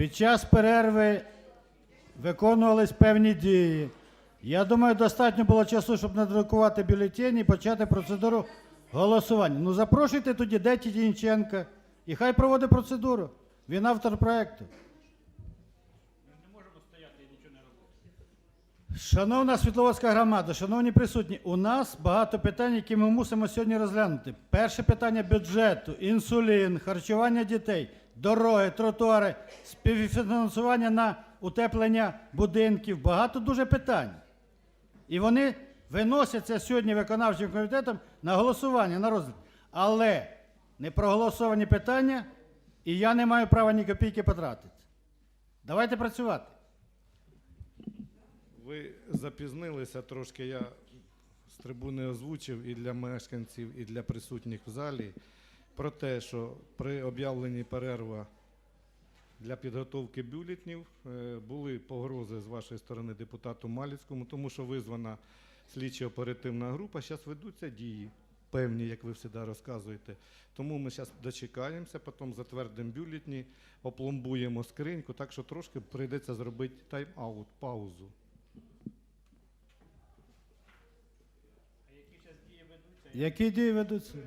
Під час перерви виконувались певні дії. Я думаю, достатньо було часу, щоб надрукувати бюлетені і почати процедуру голосування. Ну запрошуйте тоді Деті Дінченка і хай проводить процедуру. Він автор проекту. Шановна Світловодська громада, шановні присутні, у нас багато питань, які ми мусимо сьогодні розглянути. Перше питання бюджету, інсулін, харчування дітей, дороги, тротуари, співфінансування на утеплення будинків. Багато дуже питань. І вони виносяться сьогодні виконавчим комітетом на голосування, на розгляд. Але не проголосовані питання, і я не маю права ні копійки потратити. Давайте працювати. Ви запізнилися трошки. Я з трибуни озвучив і для мешканців, і для присутніх в залі про те, що при об'явленні перерва для підготовки бюлетнів е, були погрози з вашої сторони депутату Маліцькому, тому що визвана слідчо-оперативна група. Зараз ведуться дії. Певні, як ви завжди розказуєте. Тому ми зараз дочекаємося, потім затвердимо бюлетні, опломбуємо скриньку, так що трошки прийдеться зробити тайм-аут, паузу. Які дії ведуться? Ні,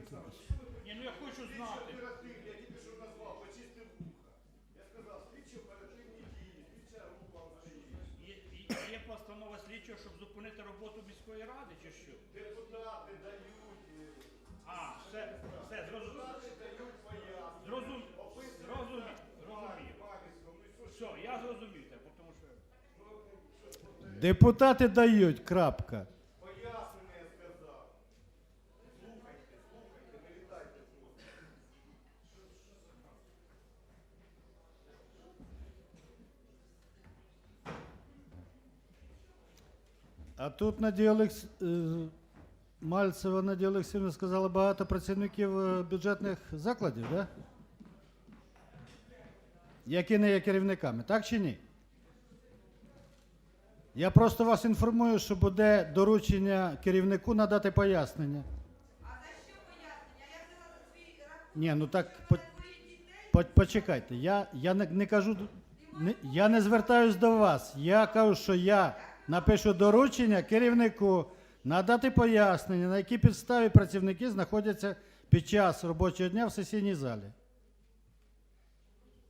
Депутати дають, крапка. А тут Надія Олекс... е, Мальцева Надія Олексійовна сказала багато працівників е, бюджетних закладів, да? які не є керівниками, так чи ні? Я просто вас інформую, що буде доручення керівнику надати пояснення. А за що пояснення? Я взяла за свій рахунок Ні, ну так по, по, почекайте. Я, я не, не кажу, не, я не звертаюсь до вас. Я кажу, що я напишу доручення керівнику надати пояснення, на якій підставі працівники знаходяться під час робочого дня в сесійній залі.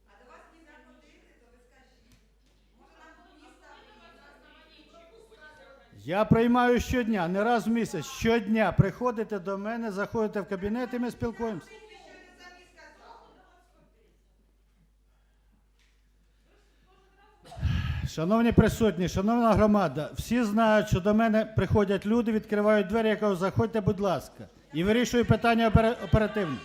А до вас ні за ходити, то ви скажіть. Може нам міста Я приймаю щодня, не раз в місяць. Щодня приходите до мене, заходите в кабінет і ми спілкуємося. Шановні присутні, шановна громада, всі знають, що до мене приходять люди, відкривають двері, я кажу, заходьте, будь ласка, і вирішую питання опера- оперативно.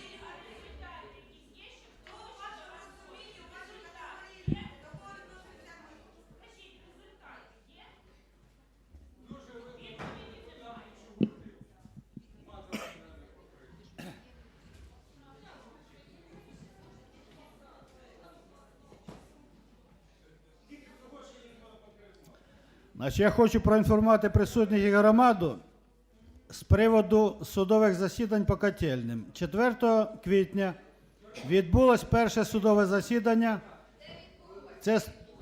Значить, я хочу проінформувати присутніх і громаду з приводу судових засідань по котельним. 4 квітня відбулось перше судове засідання. Це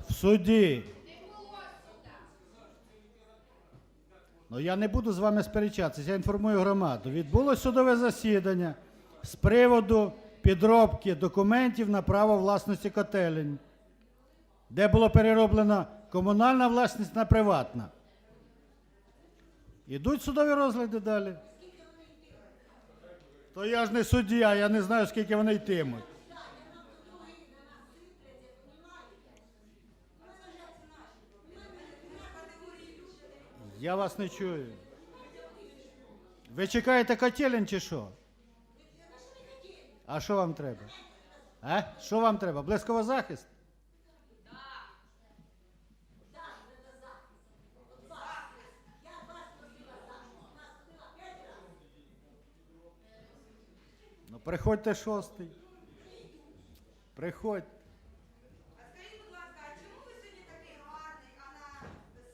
в суді. Ну я не буду з вами сперечатися, я інформую громаду. Відбулось судове засідання з приводу підробки документів на право власності котелень де було перероблено комунальна власність на приватна. Ідуть судові розгляди далі. То я ж не суддя, я не знаю, скільки вони йтимуть. Я вас не чую. Ви чекаєте котелень чи що? А що вам треба? А? Що вам треба? Близького захист? Приходьте шостий. Приходь. А скажіть, будь ласка, а чому ви сьогодні такий гарний, а на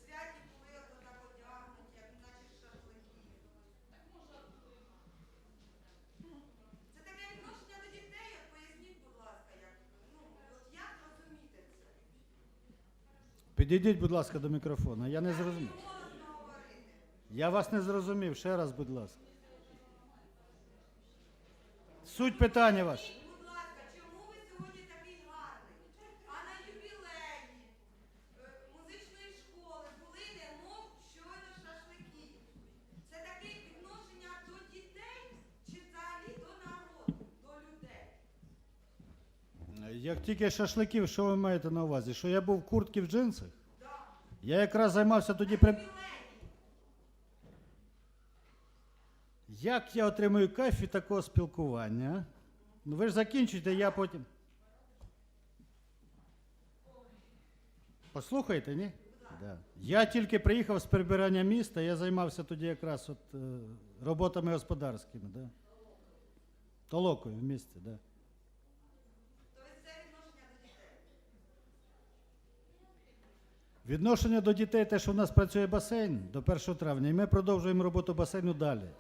святі були ото так одягнуті, як наче з? Це таке відношення до дітей, от поясніть, будь ласка, як, ну, от як розуміти це? Підійдіть, будь ласка, до мікрофона. Я не зрозумів. Голосно говорити. Я вас не зрозумів. Ще раз, будь ласка. Суть питання ваше. Будь ласка, чому ви сьогодні такий гарний? А на ювілеї е, музичної школи були немов щойно шашлики. Це таке відношення до дітей чи взагалі до народу, до людей? Як тільки шашликів, що ви маєте на увазі? Що я був в куртці в джинсах? Да. Я якраз займався тоді при. Ювілеї. Як я отримую кайф від такого спілкування? Ну ви ж закінчуйте, я потім. Послухайте, ні? Да. Я тільки приїхав з прибирання міста, я займався тоді якраз от, е, роботами господарськими. Да? Толокою в місті, да. Відношення до дітей, те, що в нас працює басейн до 1 травня, і ми продовжуємо роботу басейну далі.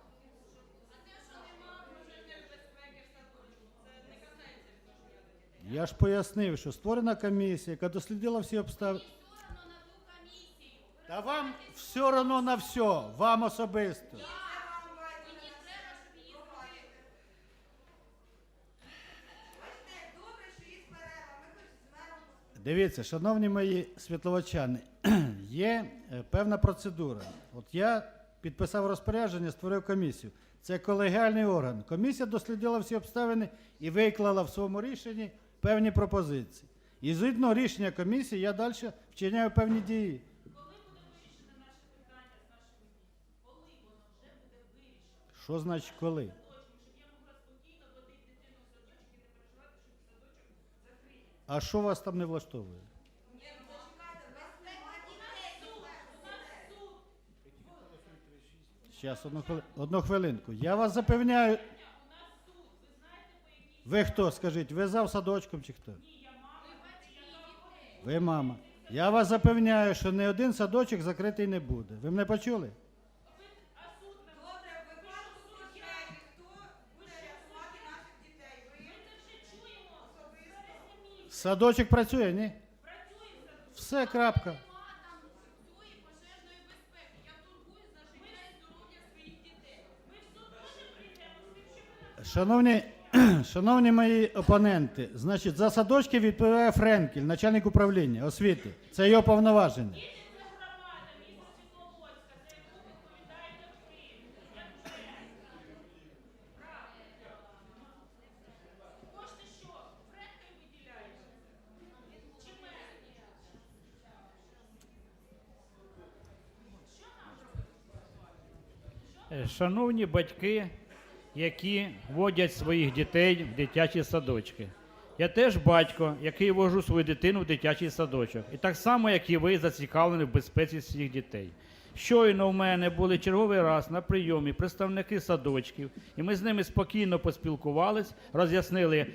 Я ж пояснив, що створена комісія, яка дослідила всі обставини. Та вам все одно на все, вам особисто. Дивіться, шановні мої світловачани, є е, певна процедура. От я підписав розпорядження, створив комісію. Це колегіальний орган. Комісія дослідила всі обставини і виклала в своєму рішенні певні пропозиції. І згідно рішення комісії я далі вчиняю певні дії. Що значить коли? А що вас там не влаштовує? Ні, ну. Зараз, одну, хвили- одну хвилинку. Я вас запевняю. Ви хто, скажіть, ви зав садочком чи хто? Ви мама. Я вас запевняю, що ні один садочок закритий не буде. Ви мене почули? Хто буде рятувати наших дітей? Ви? Садочок працює, ні? Все, крапка. Шановні, шановні мої опоненти, значить, за садочки відповідає Френкель, начальник управління освіти. Це його повноваження. Шановні батьки, які водять своїх дітей в дитячі садочки. Я теж батько, який вожу свою дитину в дитячий садочок. І так само, як і ви, зацікавлені в безпеці своїх дітей. Щойно в мене були черговий раз на прийомі представники садочків, і ми з ними спокійно поспілкувались, роз'яснили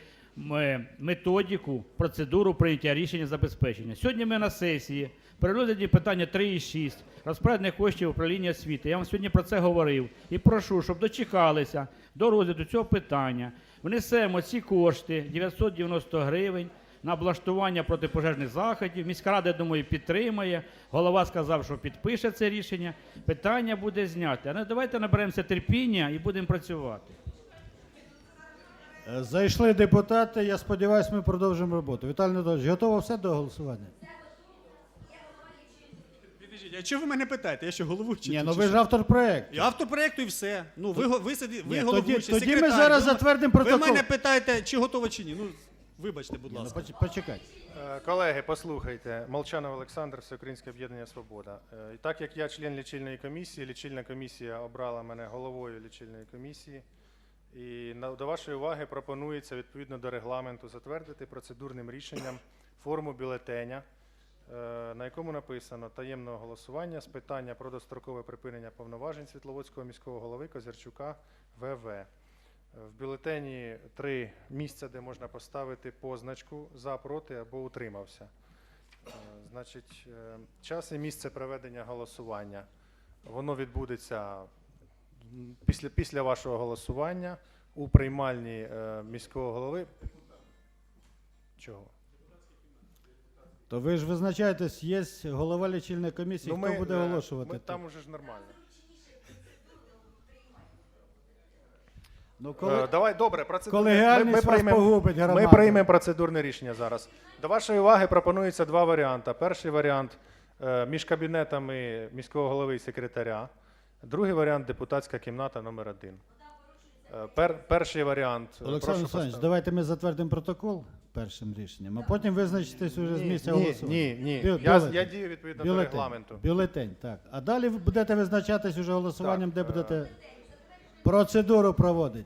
методику, процедуру прийняття рішення забезпечення. Сьогодні ми на сесії при розгляді питання 3.6 розпорядних коштів управління освіти. Я вам сьогодні про це говорив і прошу, щоб дочекалися до розгляду цього питання. Внесемо ці кошти 990 гривень на облаштування протипожежних заходів. Міська рада, я думаю, підтримає. Голова сказав, що підпише це рішення. Питання буде зняте. Але давайте наберемося терпіння і будемо працювати. Е, Зайшли депутати, я сподіваюся, ми продовжимо роботу. Віталій Анатолійович, готово все до голосування? Підождіть, а чого ви мене питаєте? Я що головуючий? Ні, ну ви ж автор проєкту. Я автор проєкту і все. Ну, ви, го- ви, сиді, ви Ні, головуючий, тоді- тоді ми секретар. зараз Ви затвердимо Ви протокол. мене питаєте, чи готово, чи ні. Ну, вибачте, будь Ну, ласка. поч- почекайте. Е, Колеги, послухайте, Молчанов Олександр, Всеукраїнське об'єднання Свобода. Е, І так як я член лічильної комісії, лічильна комісія обрала мене головою лічильної комісії. І до вашої уваги пропонується відповідно до регламенту затвердити процедурним рішенням форму бюлетеня, е, на якому написано таємного голосування з питання про дострокове припинення повноважень Світловодського міського голови Козярчука ВВ. В бюлетені три місця, де можна поставити позначку за, проти або утримався. Е, Значить, е, час і місце проведення голосування. Воно відбудеться після, після вашого голосування у приймальні е, міського голови. Чого? То ви ж визначаєтесь, є голова лічильної комісії, хто буде е, оголошувати? Ми там уже ж нормально. Ну, Е, коли... Давай, добре, процедурне. Колегіальність вас погубить, ми приймемо процедурне рішення зараз. До вашої уваги пропонується два варіанти. Перший варіант е, між кабінетами міського голови і секретаря. Другий варіант депутатська кімната номер один. Е, Пер, перший варіант. е, Олександр Олександрович, поставити. давайте ми затвердимо протокол першим рішенням, а потім визначитесь уже з місця ні, голосування. ні, ні. Бю- Я, бюлетень. я дію відповідно до Бюлетень. регламенту. Бюлетень, так. А далі ви будете визначатись уже голосуванням, Так, де будете процедуру проводити.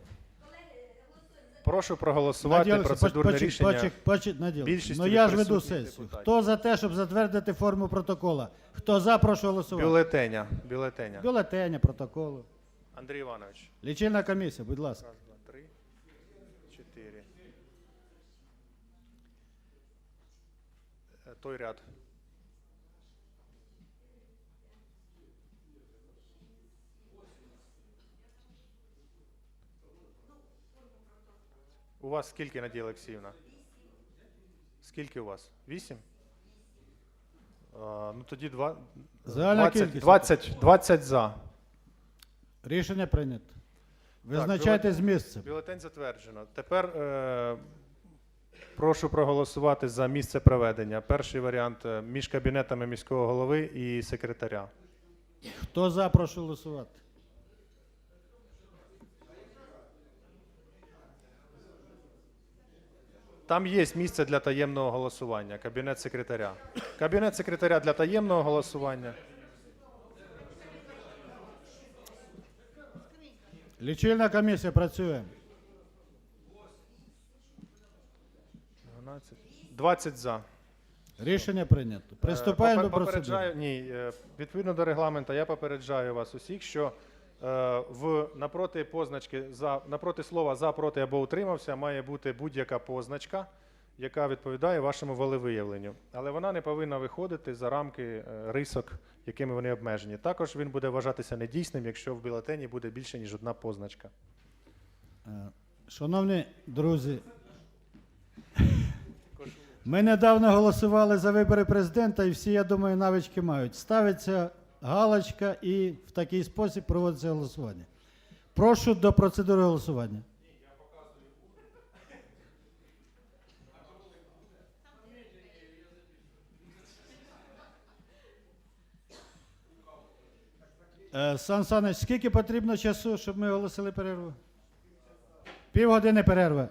Прошу проголосувати Надія процедурне Олексійовна, рішення. поч- поч- поч- більшістю Ну я ж веду сесію. депутатів. Хто за те, щоб затвердити форму протокола? Хто за, прошу голосувати. Бюлетеня. Бюлетеня. Бюлетеня, протоколу. Андрій Іванович. Лічильна комісія, будь ласка. Раз, два, три, чотири. Е, Той ряд. У вас скільки, Надія Олексіївна? Скільки у вас? Вісім? А, ну тоді два, Загальна 20, кількість. 20, 20 за. Рішення прийнято. Визначайте з місця. Бюлетень затверджено. Тепер е, прошу проголосувати за місце проведення. Перший варіант е, між кабінетами міського голови і секретаря. Хто за, прошу голосувати. Там є місце для таємного голосування. Кабінет секретаря. Кабінет секретаря для таємного голосування. Лічильна комісія працює. 12. 20 за. Рішення прийнято. Приступаємо Е, до попе- процедури. попереджаю- Ні, е, відповідно до регламенту, я попереджаю вас усіх, що в напроти позначки за напроти слова за, проти або утримався має бути будь-яка позначка, яка відповідає вашому волевиявленню. Але вона не повинна виходити за рамки е, рисок, якими вони обмежені. Також він буде вважатися недійсним, якщо в бюлетені буде більше ніж одна позначка. Е, Шановні друзі, ми недавно голосували за вибори президента, і всі, я думаю, навички мають. Ставиться галочка і в такий спосіб проводиться голосування. Прошу до процедури голосування. Е, Сан Саныч, скільки потрібно часу, щоб ми оголосили перерву? Півгодини перерви.